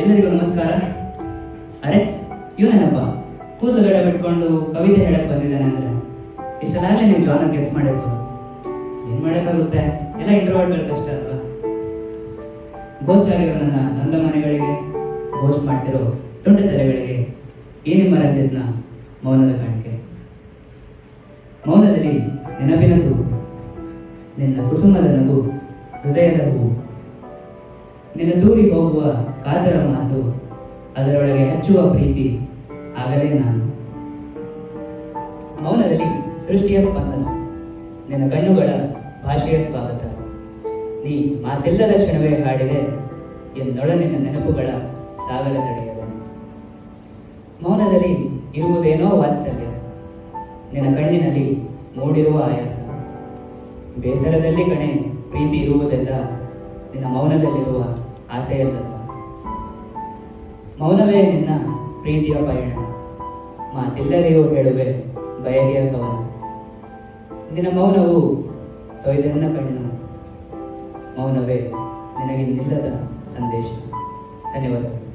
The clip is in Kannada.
ಎಲ್ಲರಿಗೂ ನಮಸ್ಕಾರ. ಅರೆ ಇವನೇನಪ್ಪ ಕೂದಲುಗಡೆ ಬಿಟ್ಕೊಂಡು ಕವಿತೆ ಹೇಳಕ್ ಬಂದಿದ್ದಾನೆ ಅಂದ್ರೆ. ಇಷ್ಟಲಾಗಲೇ ನೀವು ಜಾನ ಗೆಸ್ ಮಾಡಿರ್ಬೋದು ಏನ್ ಮಾಡೋಕ್ಕಾಗುತ್ತೆ? ಎಲ್ಲ ಇಂಟ್ರೋವರ್ಟ್ಗಳ ಕಷ್ಟ ಅಲ್ವಾ? ಗೋಸ್ಟ್ ಆಗಿರೋ ನನ್ನ ನಂದ ಮನೆಗಳಿಗೆ ಗೋಸ್ಟ್ ಮಾಡ್ತಿರೋ ದೊಡ್ಡ ತಲೆಗಳಿಗೆ ಈ ನಿಮ್ಮ ರಾಜ್ಯದ ಮೌನದ ಕಾಣಿಕೆ. ಮೌನದಲ್ಲಿ ನೆನಪಿನ ನಿನ್ನ ಕುಸುಮದ ನಗು ಹೃದಯದ ಹೂವು. ನಿನ್ನ ತೂರಿ ಹೋಗುವ ಕಾತರ ಮಾತು ಅದರೊಳಗೆ ಹಚ್ಚುವ ಪ್ರೀತಿ ಆಗಲೇ ನಾನು. ಮೌನದಲ್ಲಿ ಸೃಷ್ಟಿಯ ಸ್ಪಂದನ, ನಿನ್ನ ಕಣ್ಣುಗಳ ಭಾಷೆಯ ಸ್ವಾಗತ. ನೀ ಮಾತೆಲ್ಲದ ಕ್ಷಣವೇ ಹಾಡಿದೆ ಎಂದೊಳನಿನ ನೆನಪುಗಳ ಸಾಗರ ತಡೆಯದೆ ಮೌನದಲ್ಲಿ ಇರುವುದೇನೋ ವಾತ್ಸಲ್ಯ, ನಿನ್ನ ಕಣ್ಣಿನಲ್ಲಿ ಮೂಡಿರುವ ಆಯಾಸ. ಬೇಸರದಲ್ಲಿ ಕಣೆ, ಪ್ರೀತಿ ಇರುವುದೆಲ್ಲ ನಿನ್ನ ಮೌನದಲ್ಲಿರುವ ಆಸೆಯಲ್ಲ. ಮೌನವೇ ನಿನ್ನ ಪ್ರೀತಿಯ ಪಯಣ. ಮಾತೆಲ್ಲರಿಗೂ ಹೇಳುವೆ ಬಯಕೆಯ ಕವನ. ನಿನ್ನ ಮೌನವು ತೊಯ್ದನ್ನ ಕಣ್ಣು. ಮೌನವೇ ನಿನಗೆ ನಿಲ್ಲದ ಸಂದೇಶ. ಧನ್ಯವಾದಗಳು.